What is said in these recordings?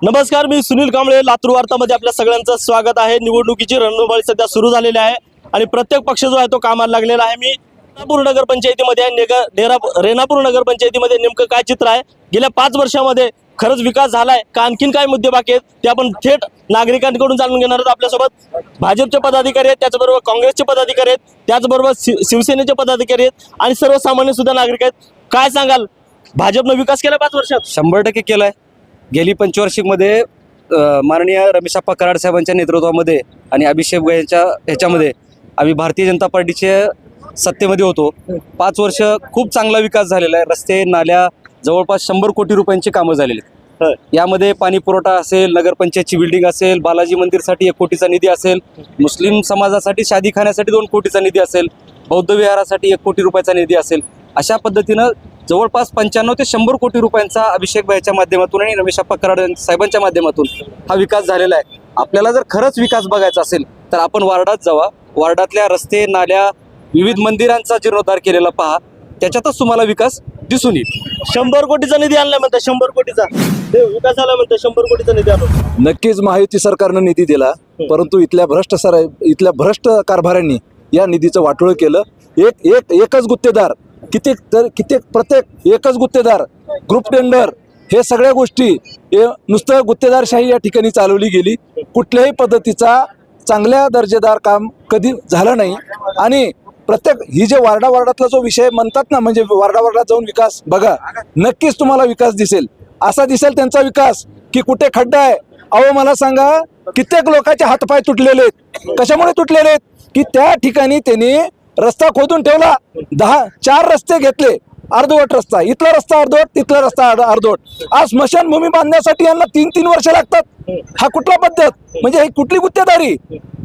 नमस्कार मी सुनील कांबळे लातूर वार्तामध्ये आपल्या सगळ्यांचं स्वागत आहे. निवडणुकीची रणधुमाळी सध्या सुरू झालेली आहे आणि प्रत्येक पक्ष जो आहे तो कामाला लागलेला आहे. मी रेणापूर नगरपंचायतीमध्ये आहे. नेगा नेरा रेणापूर नगरपंचायतीमध्ये नेमकं काय चित्र आहे? गेल्या पाच वर्षामध्ये खरंच विकास झालाय का? आणखीन काय मुद्दे बाकी आहेत? ते आपण थेट नागरिकांकडून जाणून घेणार आहोत आपल्यासोबत. भाजपचे पदाधिकारी आहेत त्याचबरोबर काँग्रेसचे पदाधिकारी आहेत त्याचबरोबर शिवसेनेचे पदाधिकारी आहेत आणि सर्वसामान्य सुद्धा नागरिक आहेत. काय सांगाल? भाजपनं विकास केला पाच वर्षात? शंभर टक्के केलाय. गेली पंचवार्षिकमध्ये माननीय रमेशप्पा कराड साहेबांच्या नेतृत्वामध्ये आणि अभिषेक यांच्या ह्याच्यामध्ये आम्ही भारतीय जनता पार्टीचे सत्तेमध्ये होतो. पाच वर्ष खूप चांगला विकास झालेला आहे. रस्ते नाल्या जवळपास शंभर कोटी रुपयांची कामं झालेली आहेत. यामध्ये पाणी पुरवठा असेल नगरपंचायतची बिल्डिंग असेल बालाजी मंदिरसाठी एक कोटीचा निधी असेल मुस्लिम समाजासाठी शादीखान्यासाठी दोन कोटीचा निधी असेल बौद्ध विहारासाठी एक कोटी रुपयाचा निधी असेल अशा पद्धतीनं जवळपास पंच्याण्णव ते शंभर कोटी रुपयांचा अभिषेक भाईच्या माध्यमातून आणि रमेशप्पा कराड साहेबांच्या माध्यमातून हा विकास झालेला आहे. आपल्याला जर खरंच विकास बघायचा असेल तर आपण वार्डात जावा. वार्डातल्या रस्ते नाल्या विविध मंदिरांचा जीर्णोद्धार केलेला पहा. त्याच्यातच तुम्हाला विकास दिसून येईल. शंभर कोटीचा निधी आणला म्हणतात शंभर कोटीचा. ते विकास आला म्हणतात शंभर कोटीचा निधी आणून नक्कीच महायुती सरकारनं निधी दिला परंतु इथल्या भ्रष्ट सर इथल्या भ्रष्ट कारभाऱ्यांनी या निधीचं वाटोळ केलं. एक एक एकच गुत्तेदार कित्येक तर कित्येक प्रत्येक एकच गुत्तेदार ग्रुप टेंडर हे सगळ्या गोष्टी हे नुसतं गुत्तेदारशाही या ठिकाणी चालवली गेली. कुठल्याही पद्धतीचा चांगल्या दर्जेदार काम कधी झालं नाही. आणि प्रत्येक ही जे वार्डा वार्डातला जो विषय म्हणतात ना म्हणजे वार्डा वार्डात जाऊन विकास बघा नक्कीच तुम्हाला विकास दिसेल. असा दिसेल त्यांचा विकास की कुठे खड्डा आहे. अहो मला सांगा कित्येक लोकांचे हातपाय तुटलेले आहेत. कशामुळे तुटलेले आहेत? की त्या ठिकाणी त्यांनी रस्ता खोदून ठेवला. दहा चार रस्ते घेतले. अर्धवट रस्ता. इथला रस्ता अर्धवट तिथला रस्ता अर्ध- अर्धवट. आज स्मशानभूमी बांधण्यासाठी यांना तीन तीन वर्ष लागतात. हा कुठला पद्धत? म्हणजे ही कुठली गुत्तेदारी?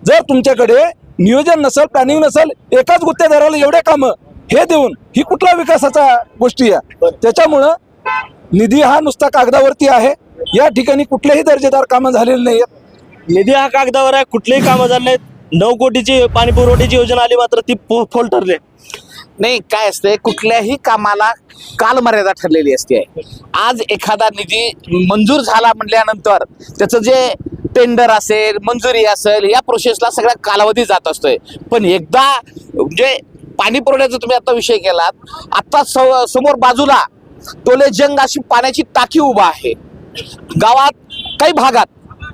जर तुमच्याकडे नियोजन नसेल प्लॅनिंग नसेल एकाच गुत्तेदाराला एवढे कामं हे देऊन ही कुठला विकासाचा गोष्टी आहे त्याच्यामुळं निधी हा नुसता कागदावरती आहे. या ठिकाणी कुठलेही दर्जेदार कामं झालेली नाही आहेत निधी हा कागदावर आहे कुठलेही कामं झाले नाहीत. नऊ कोटीची पाणी पुरवठ्याची योजना आली मात्र ती फोल ठरले. नाही काय असतंय कुठल्याही कामाला कालमर्यादा ठरलेली असते. आज एखादा निधी मंजूर झाला म्हटल्यानंतर त्याचं जे टेंडर असेल मंजुरी असेल या प्रोसेसला सगळ्या कालावधी जात असतोय. पण एकदा म्हणजे पाणी पुरवठ्याचा तुम्ही आता विषय केलात आता स- समोर बाजूला टोले जंग अशी पाण्याची टाकी उभा आहे. गावात काही भागात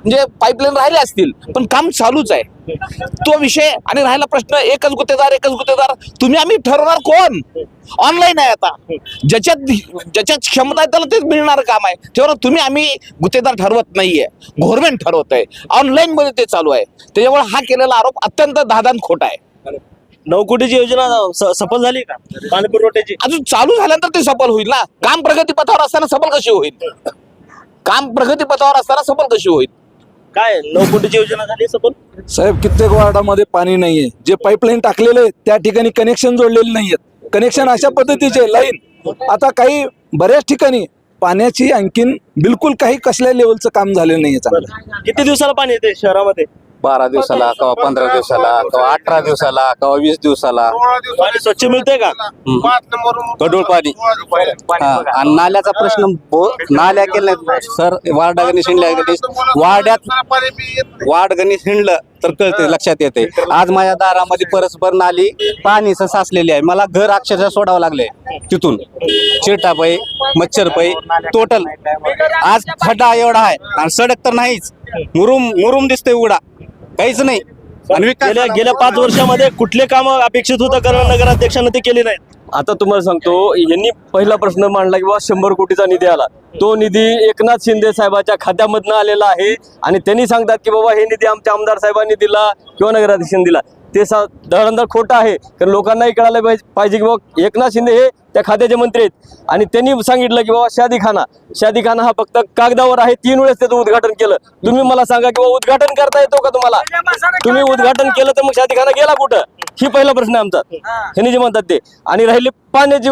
म्हणजे पाईपलाईन राहिले असतील पण काम चालूच आहे. तो विषय आणि राहिला प्रश्न एकच गुत्तेदार एकच गुत्तेदार. तुम्ही आम्ही ठरवणार कोण? ऑनलाईन आहे आता. ज्याच्यात ज्याच्यात क्षमता आहे त्याला तेच मिळणार काम आहे. तेव्हा तुम्ही आम्ही गुत्तेदार ठरवत नाहीये. गव्हर्नमेंट ठरवत आहे. ऑनलाईन मध्ये ते चालू आहे. त्याच्यामुळे हा केलेला आरोप अत्यंत दादान खोटा आहे. नऊ कोटीची योजना स- सफल झाली का? पाणी पुरवठ्याची. अजून चालू झाल्यानंतर ते सफल होईल ना? काम प्रगतीपथावर असताना सफल कशी होईल? काम प्रगतीपथावर असताना सफल कशी होईल? काय नऊ कोटीची योजना झाली सफल साहेब कित्येक वार्डामध्ये पाणी नाहीये. जे पाईपलाईन टाकलेले आहेत त्या ठिकाणी कनेक्शन जोडलेले नाहीयेत. कनेक्शन अशा पद्धतीचे लाईन आता काही बऱ्याच ठिकाणी पाण्याची आणखीन बिलकुल काही कसल्या लेवलचं काम झालेलं नाहीये चांगलं. किती दिवसाला पाणी येते शहरामध्ये? बारा दिवसाला किंवा पंधरा दिवसाला किंवा अठरा दिवसाला किंवा वीस दिवसाला. पाणी स्वच्छ मिळते का? गढूळ पाणी. हा, आणि नाल्याचा प्रश्न बो- नाल्या केल्या. सर वार्ड गणेश हिंडल्या गणेश. वाड्यात वार्ड गणेश हिंडलं तर कळते लक्षात येते आज माझ्या दारामध्ये परस्पर नाली पाणी साचलेली आहे. मला घर अक्षरशः सोडावं लागले तिथून. चिरटापै मच्छरपै टोटल आज खड्डा एवढा आहे आणि सडक तर नाहीच. मुरुम मुरुम दिसतोय उघडा. काहीच नाही. आणि विकास गेल्या गेल्या पाच वर्षामध्ये कुठले काम अपेक्षित होतं? कारण नगराध्यक्षांना ते केले नाहीत. आता तुम्हाला सांगतो यांनी पहिला प्रश्न मांडला की बाबा शंभर कोटीचा निधी आला. तो निधी एकनाथ शिंदे साहेबाच्या खात्यामधनं आलेला आहे. आणि त्यांनी सांगतात की बाबा हे निधी आमच्या आमदार साहेबांनी दिला किंवा नगराध्यक्षांनी दिला. ते सा दळणदळ खोटं आहे. कारण लोकांनाही कळायला पाहिजे पाहिजे की बाबा एकनाथ शिंदे हे त्या खात्याचे मंत्री आहेत. आणि त्यांनी सांगितलं की बाबा शादीखाना शादीखाना हा फक्त कागदावर आहे. तीन वेळेस त्याचं उद्घाटन केलं. तुम्ही मला सांगा की बाबा उद्घाटन करता येतो का तुम्हाला? तुम्ही उद्घाटन केलं तर मग शादीखाना गेला कुठं? ही पहिला प्रश्न आहे आमचा. ह्यांनी जे म्हणतात ते. आणि राहिली पाण्याची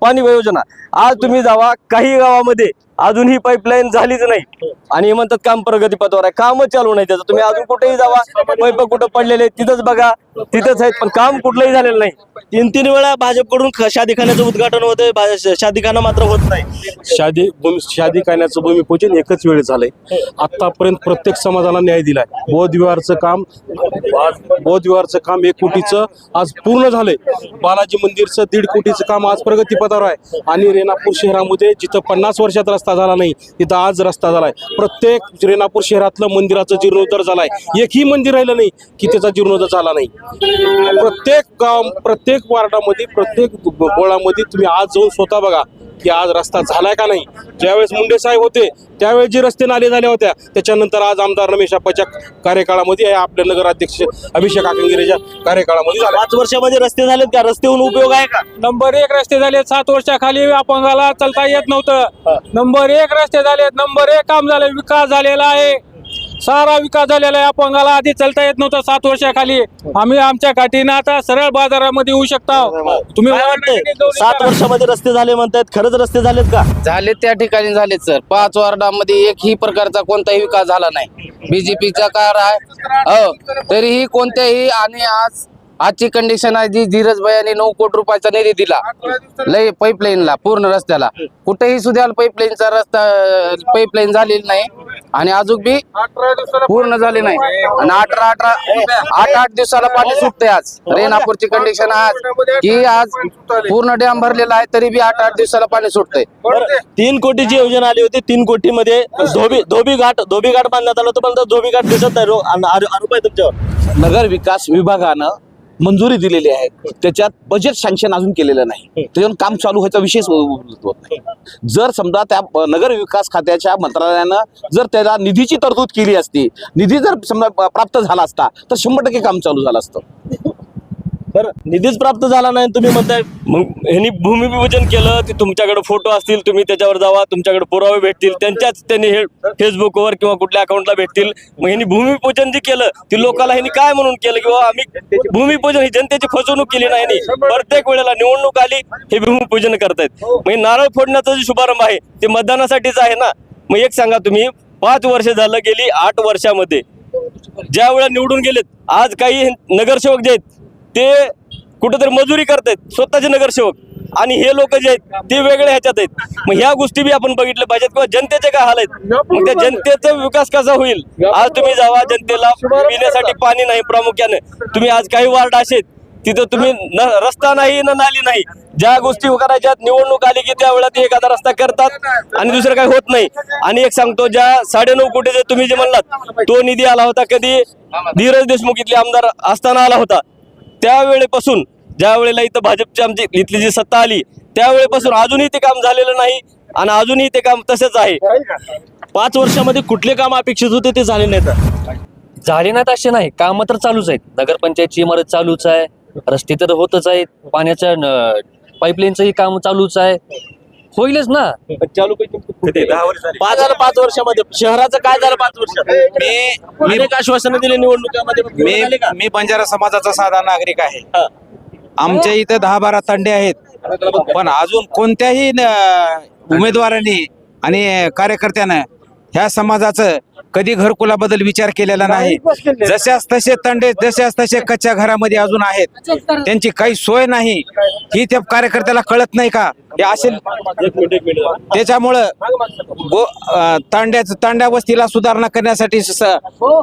पाणी योजना आज तुम्ही जावा काही गावामध्ये अजून ही पाईपलाईन झालीच नाही. आणि हे म्हणतात काम प्रगतीपथावर आहे. कामच चालू नाही त्याचं. तुम्ही अजून कुठेही जावा. पैप कुठं पडलेले तिथंच बघा. तिथंच आहेत. पण काम कुठलंही झालेलं नाही. तीन तीन वेळा भाजपकडून शादीखान्याचं उद्घाटन होतंय. शादीखाना मात्र होत नाही. शादी भूमी शादी करण्याचं भूमिपूजन एकच वेळ झालंय. आतापर्यंत प्रत्येक समाजाला न्याय दिलाय. बौद्ध विहारचं काम आज बौद्ध विहारचं काम एक कोटीचं आज पूर्ण झालंय. बालाजी मंदिरचं दीड कोटीचं काम आज प्रगतीपथावर आहे. आणि रेणापूर शहरामध्ये जिथं पन्नास वर्षात रस्ता झाला नाही तिथं आज रस्ता झाला आहे प्रत्येक रेणापूर शहरातलं मंदिराचं जीर्णोद्धार झालाय. एकही मंदिर राहिलं नाही की त्याचा जीर्णोद्धार झाला नाही. प्रत्येक गाव प्रत्येक वार्डामध्ये प्रत्येक गोळामध्ये तुम्ही आज जाऊन स्वतः बघा. की आज रस्ता झालाय का नाही? ज्यावेळेस मुंडे साहेब होते त्यावेळेस जे रस्ते नाले झाल्या होत्या त्याच्यानंतर आज आमदार रमेश आप्पाच्या कार्यकाळामध्ये हे आपले नगराध्यक्ष अभिषेक आकंगिरेच्या कार्यकाळामध्ये झाला. पाच वर्षामध्ये रस्ते झालेत का? रस्त्याहून उपयोग आहे का? नंबर एक रस्ते झाले सात वर्षाखाली अपंगाला चालता येत नव्हतं. नंबर एक रस्ते झाले नंबर एक काम झाले विकास झालेला आहे. सारा विकास झालेला आहे. अपंगाला आधी चालता येत नव्हतं सात वर्षाखाली. आम्ही आमच्या काठीनं आता सरळ बाजारामध्ये येऊ शकता. तुम्ही काय वाटतंय? सात वर्षामध्ये रस्ते झाले म्हणतायत. खरंच रस्ते झालेत का? झाले त्या ठिकाणी झालेत सर. पाच वार्डामध्ये एकही प्रकारचा कोणताही विकास झाला नाही. बीजेपीचा कार आहे. हो तरीही कोणत्याही आणि आज आजची कंडिशन आहे जी धीरज भाईने नऊ कोटी रुपयाचा निधी दिला. लय पाईपलाईनला पूर्ण रस्त्याला. कुठेही सुद्धा पाईपलाईनचा रस्ता पाईपलाईन झालेली नाही. आणि अजून बी पूर्ण झाली नाही. आणि अठरा अठरा आठ आठ दिवसाला पाणी सुटते आज. रेणापूरची कंडिशन आज. की आज पूर्ण डॅम भरलेला आहे तरी बी आठ आठ दिवसाला पाणी सुटतंय. तीन कोटीची योजना आली होती तीन कोटीमध्ये धोबी धोबी घाट धोबी घाट बांधण्यात आलं होतं पण धोबी घाट दिसत नाही आरोप आहे तुमच्यावर. नगर विकास विभागानं मंजुरी दिलेली आहे. त्याच्यात बजेट सँक्शन अजून केलेलं नाही. त्याच्यावर काम चालू व्हायचा विषयच होत नाही. जर समजा त्या नगर विकास खात्याच्या मंत्रालयानं जर त्याला निधीची तरतूद केली असती निधी जर समजा प्राप्त झाला असता तर शंभर टक्के काम चालू झालं असतं. तर निधीच प्राप्त झाला नाही तुम्ही म्हणताय मग ह्यांनी भूमिपूजन केलं ते तुमच्याकडे फोटो असतील तुम्ही त्याच्यावर जावा तुमच्याकडे पुरावे भेटतील त्यांच्याच त्यांनी हे फेसबुकवर किंवा कुठल्या अकाउंटला भेटतील. मग ह्यांनी भूमिपूजन जे केलं ते लोकांना ह्यांनी काय म्हणून केलं किंवा आम्ही भूमिपूजन ही जनतेची फसवणूक केली नाही प्रत्येक वेळेला निवडणूक आली हे भूमिपूजन करतायत. मग नारळ फोडण्याचा जो शुभारंभ आहे ते मतदानासाठीच आहे ना? मग एक सांगा तुम्ही पाच वर्ष झालं गेली आठ वर्षामध्ये. ज्या वेळा निवडून गेलेत आज काही नगरसेवक जे आहेत ते कुठेतरी मजुरी करतायत स्वतःचे नगरसेवक. आणि हे लोक जे आहेत ते वेगळे ह्याच्यात आहेत. मग ह्या गोष्टी बी आपण बघितल्या पाहिजेत किंवा जनतेचे काय हाल आहेत? मग त्या जनतेचा विकास कसा होईल? आज तुम्ही जावा जनतेला पिण्यासाठी पाणी नाही प्रामुख्याने. तुम्ही आज काही वार्ड असेल तिथं तुम्ही न रस्ता नाही ना नाली नाही. ज्या गोष्टी करायच्या निवडणूक आली की त्या वेळात एखादा रस्ता करतात आणि दुसरं काही होत नाही. आणि एक सांगतो ज्या साडेनऊ कोटीचे तुम्ही जे म्हणलात तो निधी आला होता कधी? धीरज देशमुख इथले आमदार असताना आला होता. त्यावेळेपासून ज्या वेळेला इथं भाजपची आमची इथली जी सत्ता आली त्यावेळेपासून अजूनही ते काम झालेलं नाही आणि अजूनही ते काम तसेच आहे. पाच वर्षामध्ये कुठले काम अपेक्षित होते ते झाले नाहीत. झाले नाहीत असे नाही. कामं तर चालूच आहेत. नगरपंचायतची इमारत चालूच आहे. रस्ते तर होतच आहेत. पाण्याच्या पाईपलाईनचंही काम चालूच आहे. होईलच ना. चालू पैकी पाच झालं पाच वर्षामध्ये. शहराचं काय झालं पाच वर्षात मी अनेक आश्वासनं दिले निवडणुकीमध्ये का? मी मी बंजारा समाजाचा साधा नागरिक आहे. हा. आमच्या इथं दहा बारा तंडे आहेत. पण अजून कोणत्याही न- उमेदवारांनी आणि कार्यकर्त्यानं ह्या समाजाचं कधी घरकुलाबद्दल विचार केलेला नाही जशाच तसे तंडे जशाच तसे कच्च्या घरामध्ये अजून आहेत. त्यांची काही सोय नाही. ही त्या कार्यकर्त्याला कळत नाही का? हे असेल त्याच्यामुळं तांड्याच तांड्या वस्तीला सुधारणा करण्यासाठी स-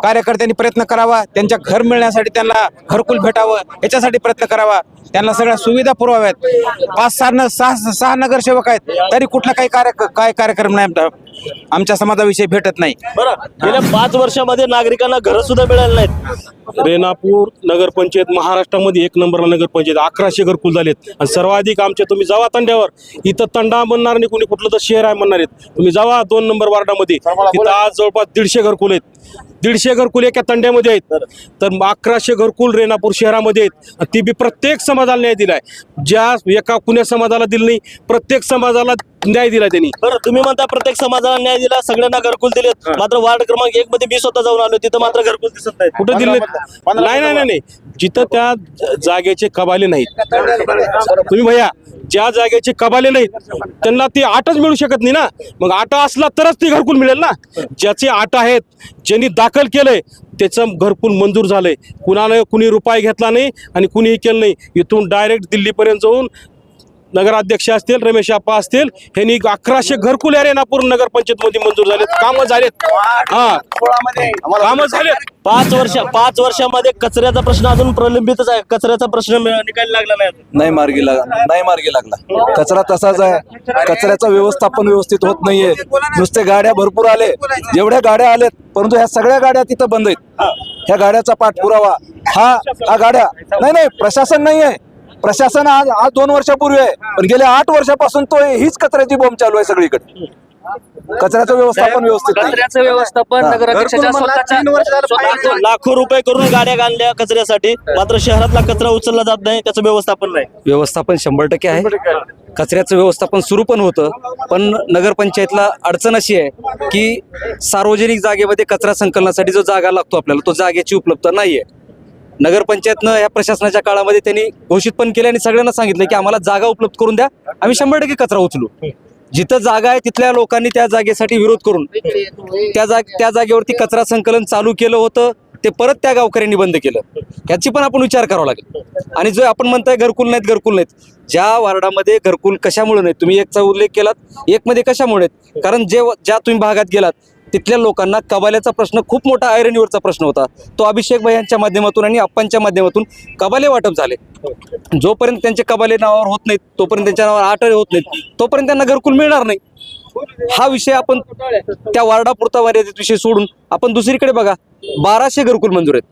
कार्यकर्त्यांनी प्रयत्न करावा. त्यांच्या घर मिळण्यासाठी त्यांना घरकुल भेटावं. याच्यासाठी प्रयत्न करावा. त्यांना सगळ्या सुविधा पुरवाव्यात. पाच सहा न सहा सहा नगरसेवक आहेत. तरी कुठला काही कार्य काय कार्यक्रम नाही. आमच्या समाजाविषयी भेटत नाही. बरं गेल्या पाच वर्षामध्ये नागरिकांना घर सुद्धा मिळाली नाहीत. रेणापूर नगरपंचायत महाराष्ट्रामध्ये एक नंबरला नगरपंचायत अकराशे घरकुल झालेत. आणि सर्वाधिक आमचे तुम्ही जावा तंड्यावर. इथं तंडा म्हणणार नाही कोणी कुठलं तर शहर आहे म्हणणार आहेत. तुम्ही जावा दोन नंबर वार्डामध्ये. तिथं आज जवळपास दीडशे घरकुल आहेत. दीडशे घरकुल एका तंड्यामध्ये आहेत. तर अकराशे घरकुल रेणापूर शहरामध्ये आहेत. आणि ती बी प्रत्येक समाजाला न्याय दिलाय. ज्या एका कुण्या समाजाला दिलं नाही प्रत्येक समाजाला न्याय दिला त्यांनी. बरं तुम्ही म्हणता प्रत्येक समाजाला न्याय दिला सगळ्यांना घरकुल दिलेत. मात्र वार्ड क्रमांक एक मध्ये मी स्वतः जाऊन आलो तिथं मात्र घरकुल दिसत नाही कुठे दिले नाही नाही नाही नाही. जिथं त्या जागेचे कबाले नाहीत. तुम्ही भैया ज्या जागेचे कबाले नाहीत त्यांना ती आटच मिळू शकत नाही ना. मग आटा असला तरच ती घरकुल मिळेल ना. ज्याचे आट आहेत ज्यांनी दाखल केलंय त्याचं घरकुल मंजूर झालंय. कुणाला कुणी रुपये घेतला नाही आणि कुणीही केलं नाही. इथून डायरेक्ट दिल्लीपर्यंत जाऊन नगराध्यक्ष असतील रमेश आप्पा असतील ह्यांनी अकराशे घरकुल या रेणापूर नगरपंचायत मध्ये मंजूर झालेत. कामं झालेत. हा. कामं झालेत. पाच वर्ष पाच वर्षामध्ये कचऱ्याचा प्रश्न अजून प्रलंबितच आहे. कचऱ्याचा प्रश्न मिळ- निकाली लागला नाही अजून. नाही मार्गी लागला नाही मार्गी लागला. कचरा तसाच आहे. कचऱ्याचं व्यवस्थापन व्यवस्थित होत नाहीये. नुसते गाड्या भरपूर आले. जेवढ्या गाड्या आल्यात परंतु ह्या सगळ्या गाड्या तिथं बंद आहेत. ह्या गाड्याचा पाठपुरावा हा हा गाड्या नाही नाही प्रशासन नाही आहे. प्रशासन आज आज दोन वर्षापूर्वी आहे. पण गेल्या आठ वर्षापासून तो हीच कचऱ्याची बॉम्ब चालू आहे सगळीकडे. कचऱ्याचं व्यवस्थापन व्यवस्थित नाही कचऱ्याचं व्यवस्थापन हा. नगराध्यक्षाच्या स्वतःच्या लाखो लाखो रुपये करून गाड्या आणल्या कचऱ्यासाठी. मात्र शहरातला कचरा उचलला जात नाही त्याचं व्यवस्थापन नाही. व्यवस्थापन शंभर टक्के आहे. कचऱ्याचं व्यवस्थापन सुरू पण होतं पण नगरपंचायतला अडचण अशी आहे की सार्वजनिक जागेमध्ये कचरा संकलनासाठी जो जागा लागतो आपल्याला तो जागेची उपलब्धता नाही आहे नगरपंचायतनं या प्रशासनाच्या काळामध्ये त्यांनी घोषित पण केले आणि सगळ्यांना सांगितलं की आम्हाला जागा उपलब्ध करून द्या आम्ही शंभर टक्के कचरा उचलू. जिथं जागा आहे तिथल्या लोकांनी त्या जागेसाठी विरोध करून त्या जाग त्या जागेवरती कचरा संकलन चालू केलं होतं ते परत त्या गावकऱ्यांनी बंद केलं ह्याची पण आपण विचार करावा लागेल आणि जो आपण म्हणताय घरकुल नाहीत घरकुल नाहीत ज्या वार्डामध्ये घरकुल कशामुळे नाहीत तुम्ही एकचा उल्लेख केलात एकमध्ये कशामुळे आहेत? कारण जे ज्या तुम्ही भागात गेलात तिथल्या लोकांना कबाल्याचा प्रश्न खूप मोठा आयरनीवरचा प्रश्न होता. तो अभिषेक भाई यांच्या माध्यमातून आणि अप्पांच्या माध्यमातून कबाले वाटप झाले. जोपर्यंत त्यांचे कबाले नावावर होत नाहीत तोपर्यंत त्यांच्या नावावर आठ होत नाहीत तोपर्यंत त्यांना घरकुल मिळणार नाही. हा विषय आपण त्या वार्डापुरता मर्यादित विषय सोडून आपण दुसरीकडे बघा. बाराशे घरकुल मंजूर आहेत.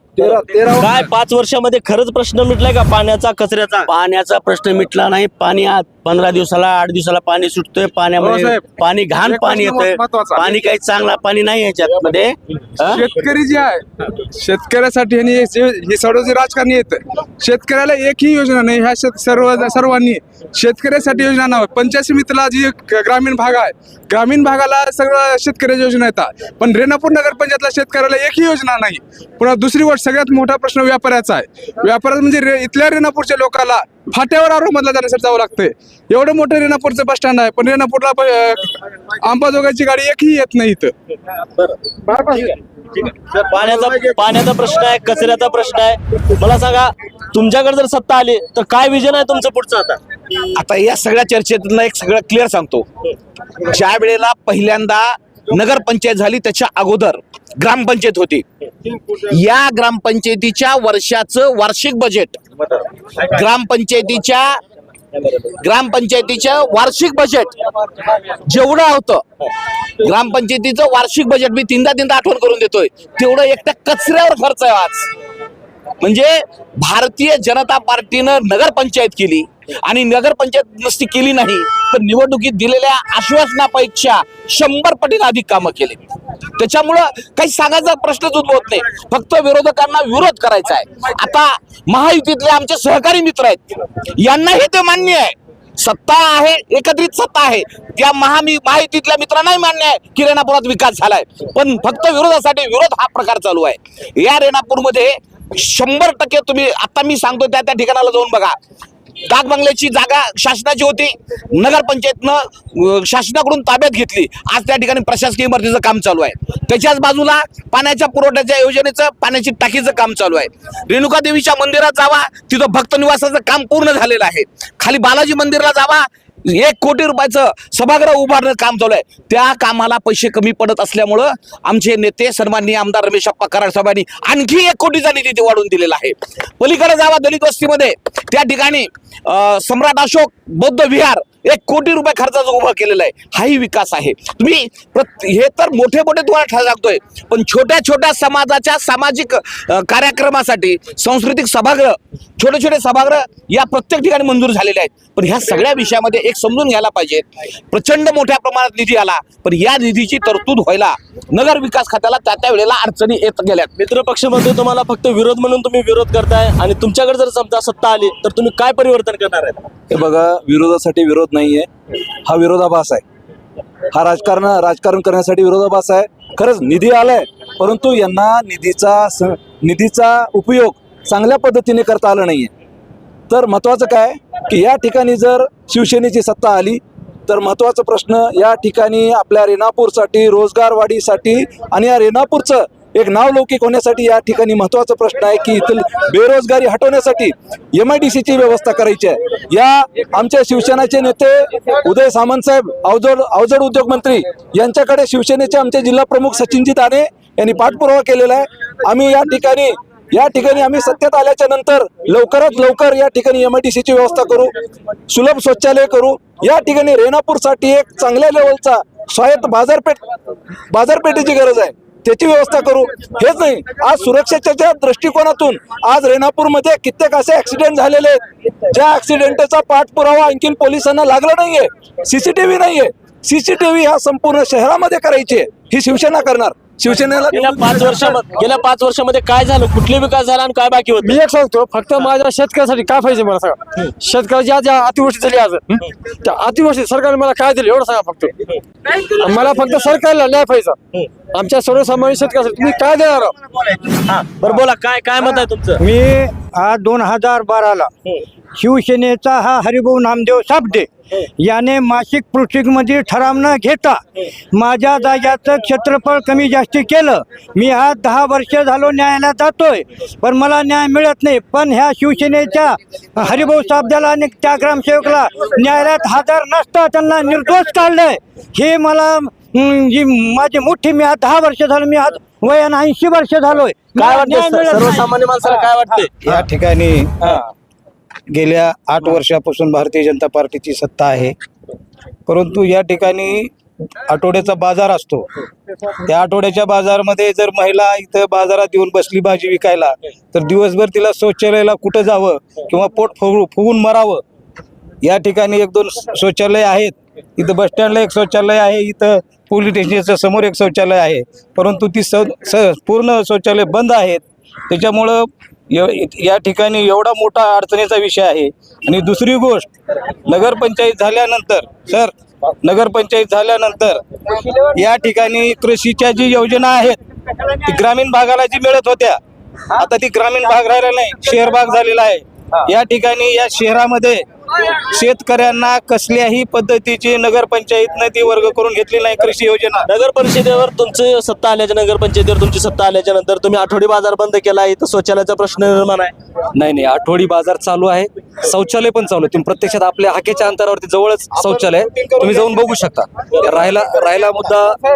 काय पाच वर्षामध्ये खरंच प्रश्न मिटलाय का पाण्याचा कचऱ्याचा? पाण्याचा प्रश्न मिटला नाही. पाणी आज पंधरा दिवसाला आठ दिवसाला पाणी सुटतोय. पाण्यामध्ये पाणी घाण पाणी येतंय. पाणी काही चांगला पाणी नाही याच्यात मध्ये शेतकरी जे आहे शेतकऱ्यासाठी हे सर्व जे राजकारणी येत शेतकऱ्याला एकही योजना नाही. ह्या शेत सर्व सर्वांनी शेतकऱ्यासाठी योजना नाव पंचायत समितीला जी ग्रामीण भाग आहे ग्रामीण भागाला सगळं शेतकऱ्याच्या योजना येतात. पण रेणापूर नगर पंचायतला शेतकऱ्याला एकही योजना नाही. पुन्हा दुसरी गोष्ट सगळ्यात मोठा प्रश्न व्यापाऱ्याचा आहे. व्यापाऱ्याचा म्हणजे रे- इथल्या रेणापूरच्या लोकाला फाट्यावर औरंगाबादला जाण्यासाठी जावं लागतंय. एवढं मोठं रेणापूरचं बस स्टँड आहे पण रेणापूरला अंबाजोगाईची गाडी एकही येत नाही इथं. पाण्याचा पाण्याचा प्रश्न आहे कचऱ्याचा प्रश्न आहे. मला सांगा तुमच्याकडे जर सत्ता आली तर काय विजन आहे तुमचं पुढचं आता? आता या सगळ्या चर्चेतनं एक सगळं क्लिअर सांगतो. ज्या वेळेला पहिल्यांदा नगरपंचायत झाली त्याच्या अगोदर. ग्रामपंचायत होती. या ग्रामपंचायतीच्या वर्षाचं वार्षिक बजेट ग्रामपंचायतीच्या ग्रामपंचायतीच्या वार्षिक बजेट जेवढं होतं. ग्रामपंचायतीचं वार्षिक बजेट मी तीनदा तीनदा आठवण करून देतोय. तेवढं एकट्या कचऱ्यावर खर्च आहे आज. म्हणजे भारतीय जनता पार्टीनं नगरपंचायत केली. आणि नगरपंचायत नुसती केली नाही तर निवडणुकीत दिलेल्या आश्वासनापेक्षा शंभर पटीने अधिक कामं केली. त्याच्यामुळं काही सांगायचा प्रश्नच उद्भवत नाही. फक्त विरोधकांना विरोध करायचा आहे. आता महायुतीतले आमचे सहकारी मित्र आहेत. यांनाही ते मान्य आहे. सत्ता आहे एकत्रित सत्ता आहे. त्या महामी महायुतीतल्या मित्रांनाही मान्य आहे की रेणापुरात विकास झालाय. पण फक्त विरोधासाठी विरोध हा प्रकार चालू आहे. या रेणापूरमध्ये शंभर टक्के तुम्ही आता मी सांगतो त्या त्या ठिकाणाला जाऊन बघा. डाक बंगल्याची जागा शासनाची होती. नगरपंचायतनं शासनाकडून ताब्यात घेतली. आज त्या ठिकाणी प्रशासकीय इमारतीचं काम चालू आहे. त्याच्याच बाजूला पाण्याच्या पुरवठ्याच्या योजनेचं पाण्याची टाकीचं काम चालू आहे. रेणुका देवीच्या मंदिरात जावा. तिथं भक्त निवासाचं काम पूर्ण झालेलं आहे. खाली बालाजी मंदिरला जावा. एक कोटी रुपयाचं सभागृह उभारणं काम चालू आहे. त्या कामाला पैसे कमी पडत असल्यामुळं आमचे नेते सन्माननीय आमदार रमेश अप्पा कराड साहेबांनी आणखी एक कोटीचा निधी ते वाढवून दिलेला आहे. पलीकडे जावा दलित वस्तीमध्ये. त्या ठिकाणी सम्राट अशोक बौद्ध विहार एक कोटी रुपये खर्चाचं उभं केलेलं आहे. हाही विकास आहे. तुम्ही हे तर मोठे मोठे तुम्हाला ठा- सांगतोय. पण छोट्या छोट्या समाजाच्या सामाजिक कार्यक्रमासाठी सांस्कृतिक सभागृह छोटे छोटे सभागृह या प्रत्येक ठिकाणी मंजूर झालेले आहेत. पण ह्या सगळ्या विषयामध्ये एक समजून घ्यायला पाहिजे. प्रचंड मोठ्या प्रमाणात निधी आला पण या निधीची तरतूद व्हायला नगर विकास खात्याला त्या त्या वेळेला अडचणी येत गेल्यात. मित्र पक्षामध्ये तुम्हाला फक्त विरोध म्हणून तुम्ही विरोध करताय आणि तुमच्याकडे जर समजा सत्ता आली तर तुम्ही काय परिवर्तन करणार आहे हे बघा विरोधासाठी विरोध नाहीये. हा विरोधाभास आहे. हा राजकारण राजकारण करण्यासाठी विरोधाभास आहे. खरंच निधी आलाय परंतु यांना निधीचा स- निधीचा उपयोग चांगल्या पद्धतीने करता आलं नाहीये. तर महत्त्वाचं काय? की या ठिकाणी जर शिवसेनेची सत्ता आली तर महत्त्वाचा प्रश्न या ठिकाणी आपल्या रेणापूरसाठी रोजगार वाढीसाठी आणि या रेणापूरचं एक नावलौकिक होण्यासाठी या ठिकाणी महत्त्वाचा प्रश्न आहे की इथली बेरोजगारी हटवण्यासाठी एम आय डी सीची व्यवस्था करायची आहे. या आमच्या शिवसेनेचे नेते उदय सामंतसाहेब अवजड अवजड उद्योग मंत्री यांच्याकडे शिवसेनेचे आमचे जिल्हा प्रमुख सचिनजी ताने यांनी पाठपुरावा केलेला आहे. आम्ही या ठिकाणी या ठिकाणी आम्ही सत्तेत आल्याच्यानंतर लवकरात लवकर या ठिकाणी एम आय डी सीची व्यवस्था करू सुलभ शौचालय करू. या ठिकाणी रेणापूरसाठी एक चांगल्या लेवलचा स्वायत्त बाजारपेठ बाजारपेठेची गरज आहे. त्याची व्यवस्था करू. हेच नाही आज सुरक्षेच्या दृष्टिकोनातून आज रेणापूरमध्ये कित्येक असे ऍक्सिडेंट झालेले आहेत. ज्या ऍक्सिडेंटचा पाठपुरावा आणखीन पोलिसांना लागला नाहीये सीसीटीव्ही नाहीये. सीसीटीव्ही हा संपूर्ण शहरामध्ये करायची आहे. ही शिवसेना करणार. शिवसेनेला गेल्या पाच वर्षामध्ये गेल्या पाच वर्षामध्ये काय झालं? कुठले विकास झाला आणि काय बाकी होत? मी एक सांगतो फक्त माझ्या शेतकऱ्यासाठी काय पाहिजे मला सांगा? शेतकऱ्याची आज ज्या अतिवृष्टी झाली आज. त्या अतिवृष्टी सरकारने मला काय दिलं एवढं सांगा फक्त. मला फक्त सरकारला न्याय पाहिजे. आमच्या सर्वसामान्य शेतकऱ्यासाठी तुम्ही काय देणार आहोत? हा बरं बोला काय काय मत आहे तुमचं? मी आज दोन हजार बाराला शिवसेनेचा हा हरिभाऊ नामदेव साबदे याने मासिक पृष्ठिकमध्ये ठराव न घेता माझ्या जाग्याचं क्षेत्रफळ कमी जास्ती केलं. मी आज दहा वर्ष झालो न्यायालयात जातोय पण मला न्याय मिळत नाही. पण ह्या शिवसेनेच्या हरिभाऊ साबद्याला आणि त्या ग्रामसेवकला न्यायालयात हजर नसता त्यांना निर्दोष काढलंय. हे मला माझी मोठी मी आज दहा वर्ष झालो मी आज वयानं ऐंशी वर्ष झालोय. काय वाटतं. सर्वसामान्य माणसाला काय वाटतंय? या ठिकाणी गेल्या आठ वर्षापासून भारतीय जनता पार्टीची सत्ता आहे. परंतु या ठिकाणी आठवड्याचा बाजार असतो. त्या आठवड्याच्या बाजारमध्ये जर महिला इथं बाजारात येऊन बसली भाजी विकायला तर दिवसभर तिला शौचालयाला कुठं जावं किंवा पोट फुगू फुगून मरावं? या ठिकाणी एक दोन शौचालय आहेत. इथं बस स्टँडला एक शौचालय आहे इथं पोलीस स्टेशनच्या समोर एक शौचालय आहे. परंतु ती स स पूर्ण शौचालय बंद आहेत. त्याच्यामुळं या ठिकाणी एवढा मोठा अडचणीचा विषय आहे. आणि दुसरी गोष्ट नगरपंचायत झाल्यानंतर सर नगरपंचायत झाल्यानंतर या ठिकाणी कृषीच्या जी योजना आहेत ती ग्रामीण भागाला जी मिळत होत्या आता ती ग्रामीण भाग राहिला नाही शहर भाग झालेला आहे. या ठिकाणी या शहरामध्ये शेतकऱ्यांना कसल्याही पद्धतीची नगरपंचायतनं ती वर्ग करून घेतली नाही कृषी योजना. नगर परिषदेवर तुमची सत्ता आल्याच्या नगरपंचायतीवर तुमची सत्ता आल्याच्यानंतर तुम्ही आठवडी बाजार बंद केला इथं शौचालयाचा प्रश्न निर्माण आहे. नाही नाही आठवडी बाजार चालू आहे. शौचालय पण चालू आहे. तुम्ही प्रत्यक्षात आपल्या हाकेच्या अंतरावरती जवळच शौचालय आहे. तुम्ही जाऊन बघू शकता. राहिला राहिला मुद्दा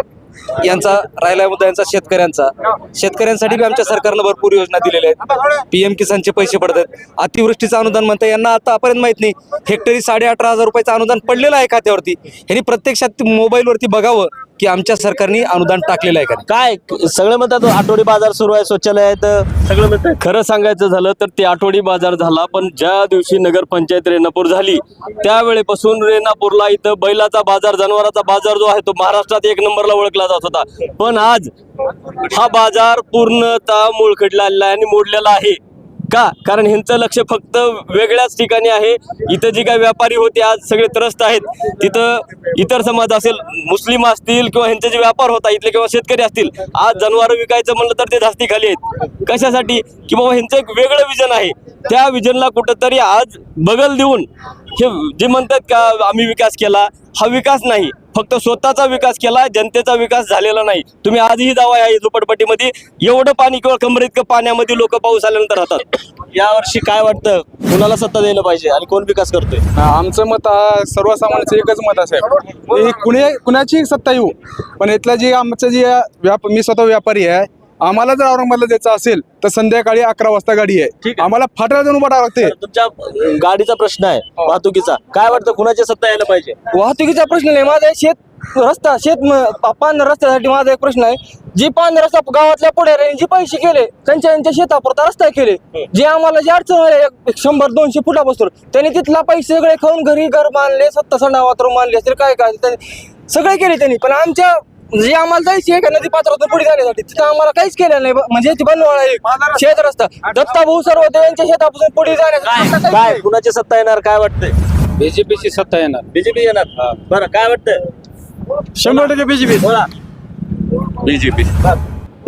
यांचा राहिला मुद्दा यांचा शेतकऱ्यांचा. शेतकऱ्यांसाठी बी आमच्या सरकारनं भरपूर योजना दिलेल्या आहेत. पीएम किसानचे पैसे पडतात. अतिवृष्टीचं अनुदान म्हणतं यांना आतापर्यंत माहीत नाही. हेक्टरी साडे अठरा हजार रुपयाचं अनुदान पडलेलं आहे खात्यावरती. यांनी प्रत्यक्षात मोबाईलवरती बघावं. की आमच्या सरकारने अनुदान टाकलेलं आहे का काय सगळे म्हणतात आठवडी बाजार सुरू आहे शौचालय आहेत सगळं म्हणतात. खरं सांगायचं झालं तर ते आठवडी बाजार झाला पण ज्या दिवशी नगरपंचायत रेणापूर झाली त्यावेळेपासून रेणापूरला इथं बैलाचा बाजार जनावरांचा बाजार जो आहे तो महाराष्ट्रात एक नंबरला ओळखला जात होता. पण आज हा बाजार पूर्णतः मुळखडला आहे आणि मोडलेला आहे. का? कारण ह्यांचं लक्ष फक्त वेगळ्याच ठिकाणी आहे. इथं जी काही व्यापारी होते आज सगळे त्रस्त आहेत. तिथं इतर समाज असेल मुस्लिम असतील किंवा ह्यांचे जे व्यापार होता इथले किंवा शेतकरी असतील आज जनावर विकायचं म्हणलं तर ते जास्ती खाली आहेत. कशासाठी? की बाबा ह्यांचं एक वेगळं विजन आहे. त्या विजनला कुठंतरी आज बगल देऊन हे जे म्हणतात का आम्ही विकास केला हा विकास नाही. फक्त स्वतःचा विकास केला जनतेचा विकास झालेला नाही. तुम्ही आजही जावा या झोपडपट्टीमध्ये. एवढं पाणी किंवा कमर इतकं पाण्यामध्ये लोक पाऊस आल्यानंतर राहतात. यावर्षी काय वाटतं? कुणाला सत्ता द्यायला पाहिजे आणि कोण विकास करतोय? आमचं मत हा एकच मत असेल कुणी कुणाची सत्ता येऊ? पण इथलं जे आमचं जे व्याप मी स्वतः व्यापारी आहे. आम्हाला जर औरंगाबादला जायचं असेल तर संध्याकाळी अकरा वाजता गाडी आहे. आम्हाला फाट्याला जाऊन उभा राहावं लागते. तुमच्या गाडीचा प्रश्न आहे वाहतुकीचा. काय वाटतं कुणाची सत्ता यायला पाहिजे? वाहतुकीचा प्रश्न नाही माझा शेत रस्ता शेत म- पान रस्त्यासाठी माझा एक प्रश्न आहे. जी पान रस्ता गावातल्या पुढे जे पैसे केले त्यांच्या त्यांच्या शेतापुरता रस्ता केले जे आम्हाला जे अडचण आले एक शंभर दोनशे फुटापासून त्यांनी तिथला पैसे सगळे खाऊन घरी घर बांधले सत्ता संडा वातर मानले असतील काय काय त्यांनी सगळे केले त्यांनी. पण आमच्या जे आम्हाला जायची आहे का नदी पात्रातून पुढे जाण्यासाठी तिथं आम्हाला काहीच केलं नाही. म्हणजे ती बनवाळा आहे शेत रस्ता दत्ता भाऊ सर्व यांच्या शेतापासून पुढे जाण्यासाठी काय? नाही. कुणाची सत्ता येणार? काय वाटतंय? बीजेपीची सत्ता येणार. बीजेपी येणार? बरं काय वाटतंय? शंभर टक्के बीजेपी बोला. बीजेपी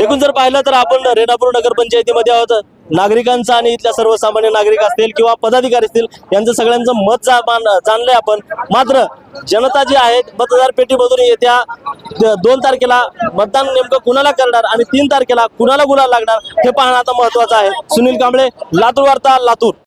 एकूण जर पाहिलं तर आपण रेणापूर नगर पंचायतीमध्ये आहोत. नागरिकांचं आणि इथल्या सर्वसामान्य नागरिक असतील किंवा पदाधिकारी असतील यांचं सगळ्यांचं मत जा मान- जाणलंय आपण. मात्र जनता जी आहे मतदार पेटीमधून येत्या दोन तारखेला मतदान नेमकं कुणाला करणार आणि तीन तारखेला कुणाला गुन्हा लागणार हे पाहणं आता महत्वाचं आहे. सुनील कांबळे लातूर वार्ता लातूर.